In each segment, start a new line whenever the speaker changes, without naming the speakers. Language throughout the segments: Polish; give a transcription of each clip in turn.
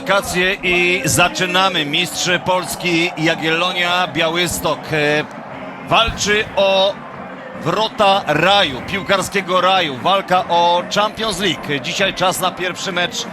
wakacje i zaczynamy. Mistrz Polski Jagiellonia Białystok e, walczy o wrota raju, piłkarskiego raju. Walka o Champions League. Dzisiaj czas na pierwszy mecz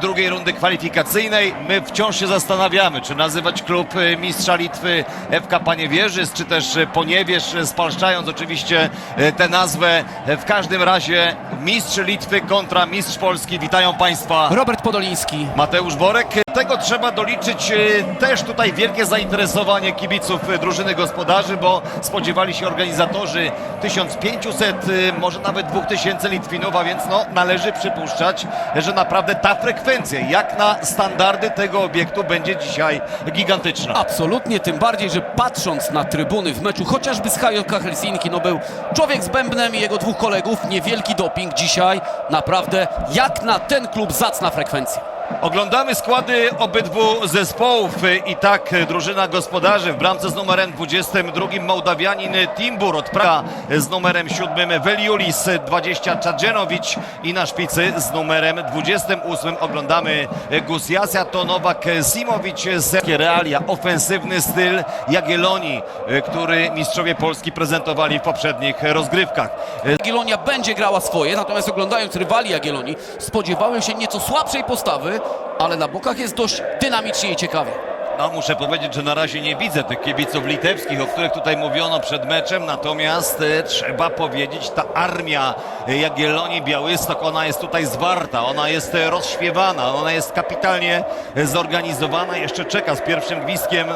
drugiej rundy kwalifikacyjnej. My wciąż się zastanawiamy, czy nazywać klub e, mistrza Litwy FK Paniewierzyc, czy też e, Poniewierz, e, spalszczając oczywiście e, tę nazwę. E, W każdym razie mistrz Litwy kontra mistrz Polski. Witają Państwa.
Robert Podoliński.
Mateusz Borek. Tego trzeba doliczyć e, też tutaj wielkie zainteresowanie kibiców e, drużyny gospodarzy, bo spodziewali się organizatorzy 1500, e, może nawet 2000 Litwinów, a więc no, należy przypuszczać, że naprawdę ta frekwencja, jak na standardy tego obiektu, będzie dzisiaj gigantyczna.
Absolutnie, tym bardziej, że patrząc na trybuny w meczu chociażby z Hajoka Helsinki, no był człowiek z bębnem i jego dwóch kolegów, niewielki doping dzisiaj, naprawdę jak na ten klub zacna frekwencja.
Oglądamy składy obydwu zespołów i tak drużyna gospodarzy w bramce z numerem 22 Mołdawianin Timbur od Praga z numerem 7 Veliulis 20 Czadżenowicz i na szpicy z numerem 28 oglądamy Gusjasia to Nowak Simowicz z realia, ofensywny styl Jagiellonii, e, który mistrzowie Polski prezentowali w poprzednich rozgrywkach.
Jagiellonia będzie grała swoje, natomiast oglądając rywali Jagiellonii spodziewałem się nieco słabszej postawy, ale na bokach jest dość dynamicznie i ciekawie.
No muszę powiedzieć, że na razie nie widzę tych kibiców litewskich, o których tutaj mówiono przed meczem, natomiast e, trzeba powiedzieć, ta armia e, Jagiellonii Białystok, ona jest tutaj zwarta, ona jest e, rozśpiewana, ona jest kapitalnie e, zorganizowana, jeszcze czeka z pierwszym gwizdkiem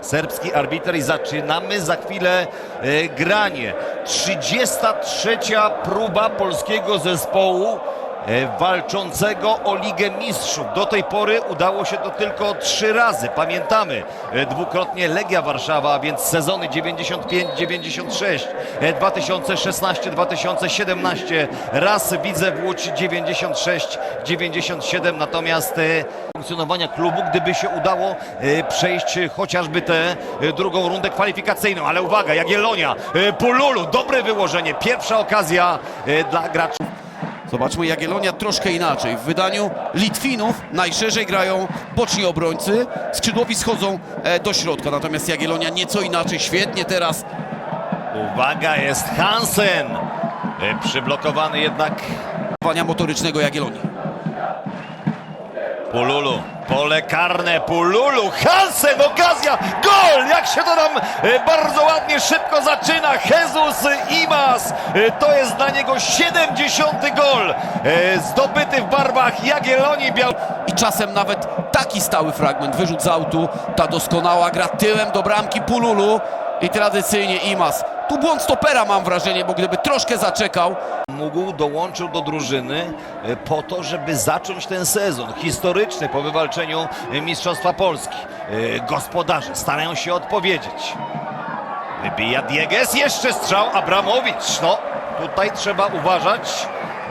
serbski arbiter i zaczynamy za chwilę e, granie. 33. próba polskiego zespołu walczącego o Ligę Mistrzów. Do tej pory udało się to tylko trzy razy. Pamiętamy, e, dwukrotnie Legia Warszawa, a więc sezony 95-96, e, 2016-2017, raz Widzew Łódź 96-97, natomiast e, funkcjonowania klubu, gdyby się udało e, przejść e, chociażby tę e, drugą rundę kwalifikacyjną. Ale uwaga, Jagiellonia, e, Pululu, dobre wyłożenie, pierwsza okazja e, dla graczy.
Zobaczmy, Jagiellonia troszkę inaczej. W wydaniu Litwinów najszerzej grają boczni obrońcy, skrzydłowi schodzą e, do środka, natomiast Jagiellonia nieco inaczej, świetnie teraz
Uwaga, jest Hansen. E, Przyblokowany jednak
motorycznego Jagiellonii.
Pululu. Pole karne, Pululu, Hansen, okazja, gol! Bardzo ładnie, szybko zaczyna. Jesus Imas, E, to jest dla niego 70. gol e, zdobyty w barwach Jagiellonii Biał...
I czasem nawet taki stały fragment, wyrzut z autu, ta doskonała gra tyłem do bramki Pululu i tradycyjnie Imas. Tu błąd stopera mam wrażenie, bo gdyby troszkę zaczekał,
mógł, dołączył do drużyny e, po to, żeby zacząć ten sezon historyczny po wywalczeniu e, Mistrzostwa Polski. E, Gospodarze starają się odpowiedzieć. Wybija Dieges, jeszcze strzał Abramowicz. No, tutaj trzeba uważać.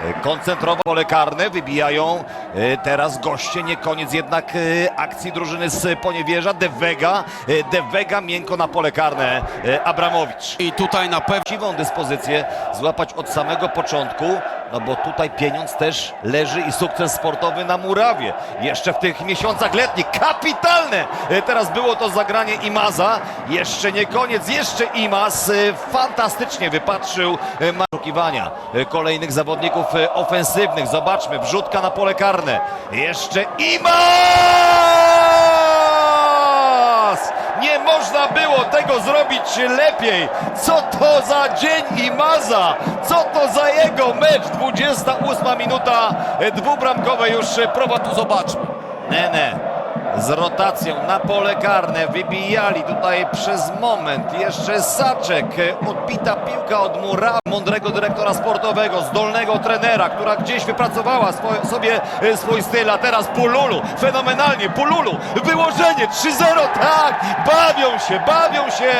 E, Koncentrować pole karne, wybijają e, teraz goście, nie koniec jednak akcji drużyny z Poniewierza, De Vega, De Vega miękko na pole karne, Abramowicz
i tutaj na pewno
dyspozycję złapać od samego początku, no bo tutaj pieniądz też leży i sukces sportowy na murawie. Jeszcze w tych miesiącach letnich. Kapitalne! E, Teraz było to zagranie Imaza. Jeszcze nie koniec, jeszcze Imaz. E, Fantastycznie wypatrzył e, oczekiwania e, kolejnych zawodników ofensywnych. Zobaczmy, wrzutka na pole karne. Jeszcze Imaz! Nie było tego zrobić lepiej. Co to za dzień Imaza? Co to za jego mecz? 28 minuta, e, dwubramkowe już e, prowadzą.
tu zobaczmy.
Z rotacją na pole karne wybijali tutaj przez moment jeszcze Saczek, odbita piłka od Mura, mądrego dyrektora sportowego, zdolnego trenera, która gdzieś wypracowała swoje, sobie e, swój styl, a teraz Pululu, fenomenalnie, Pululu, wyłożenie 3-0, tak, bawią się, bawią się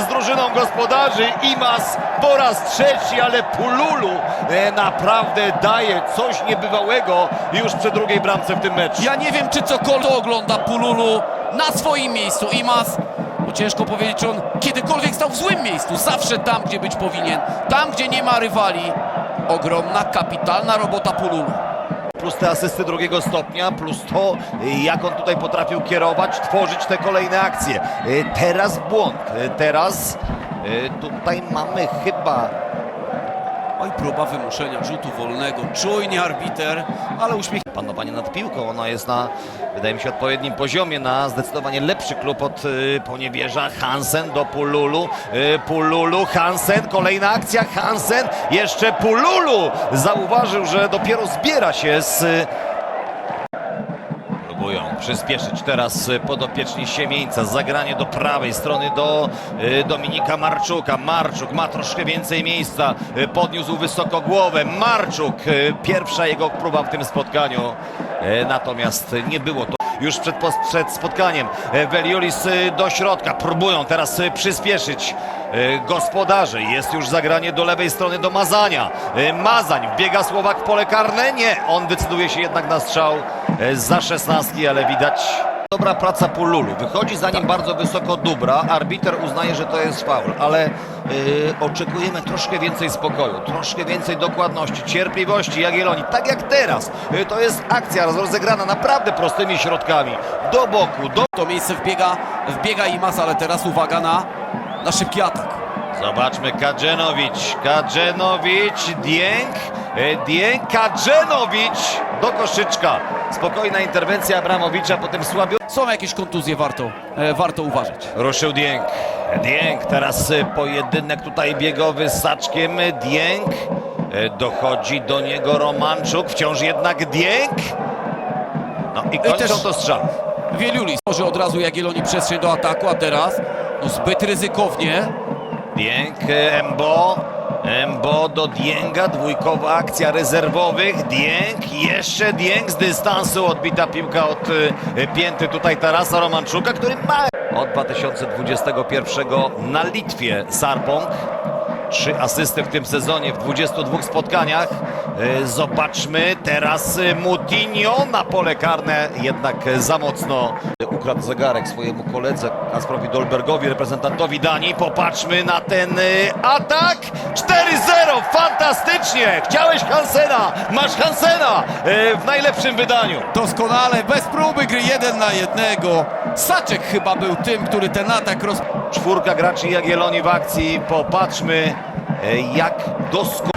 z drużyną gospodarzy, Imas po raz trzeci, ale Pululu e, naprawdę daje coś niebywałego już przy drugiej bramce w tym meczu.
Ja nie wiem, czy cokolwiek ogląda Pululu na swoim miejscu. Imas, bo ciężko powiedzieć, czy on kiedykolwiek stał w złym miejscu. Zawsze tam, gdzie być powinien. Tam, gdzie nie ma rywali. Ogromna, kapitalna robota Pululu.
plus te asysty drugiego stopnia, plus to, jak on tutaj potrafił kierować, tworzyć te kolejne akcje. Teraz błąd, teraz y, tutaj mamy chyba
Oj, próba wymuszenia rzutu wolnego. Czujnie arbiter, ale uśmiech.
panowanie nad piłką. Ona jest na, wydaje mi się, odpowiednim poziomie, na zdecydowanie lepszy klub od y, Poniewierza. Hansen do Pululu, y, Pululu, Hansen, kolejna akcja, Hansen, jeszcze Pululu. Zauważył, że dopiero zbiera się z... y, przyspieszyć teraz y, podopieczni Siemieńca. Zagranie do prawej strony do y, Dominika Marczuka. Marczuk ma troszkę więcej miejsca. Y, Podniósł wysoko głowę. Marczuk, pierwsza jego próba w tym spotkaniu. Natomiast nie było to już przed, przed spotkaniem. Y, Veliolis y, do środka. Próbują teraz y, przyspieszyć y, gospodarze. Jest już zagranie do lewej strony do Mazania. Mazań wbiega Słowak w pole karne. Nie, on decyduje się jednak na strzał za szesnastki, ale widać dobra praca Pululu. Wychodzi za nim bardzo wysoko Dubra. Arbiter uznaje, że to jest faul, ale y, oczekujemy troszkę więcej spokoju, troszkę więcej dokładności, cierpliwości Jagiellonii. Tak jak teraz. Y, to jest akcja rozegrana naprawdę prostymi środkami. Do boku, do
To miejsce wbiega, wbiega Imaz, ale teraz uwaga na, na szybki atak.
Zobaczmy Kadżenowicz, Kadżenowicz, Dieng, e, Dieng, Kadżenowicz do koszyczka. Spokojna interwencja Abramowicza, potem słabiutko.
Są jakieś kontuzje, warto, e, warto uważać.
Ruszył Dieng. Dieng, teraz e, pojedynek tutaj biegowy z Saczkiem. Dieng, e, dochodzi do niego Romanczuk, wciąż jednak Dieng. No i kończą
też-
to strzał.
Wielulis może od razu Jagiellonii przestrzeń do ataku, a teraz no, zbyt ryzykownie.
Dieng, e, Embo, Embo do Dienga, dwójkowa akcja rezerwowych, Dieng, jeszcze Dieng z dystansu, odbita piłka od e, pięty tutaj Tarasa Romanczuka, który ma od 2021 na Litwie Sarpong. Trzy asysty w tym sezonie w 22 spotkaniach. E, Zobaczmy teraz e, Mutinho na pole karne, jednak e, za mocno ukradł zegarek swojemu koledze Kasprowi Dolbergowi, reprezentantowi Danii. Popatrzmy na ten atak. 4-0, fantastycznie! Chciałeś Hansena, masz Hansena w najlepszym wydaniu.
Doskonale, bez próby gry jeden na jednego. Saczek chyba był tym, który ten atak roz...
Czwórka graczy Jagiellonii w akcji. Popatrzmy, e, jak doskonale.